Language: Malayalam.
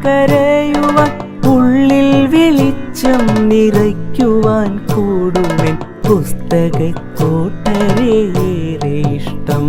വിതുമ്പിക്കരയുവാൻ ഉള്ളിൽ വെളിച്ചം നിറയ്ക്കുവാൻ കൂടുമെൻ പുസ്തകക്കോട്ടരേറെ ഇഷ്ടം.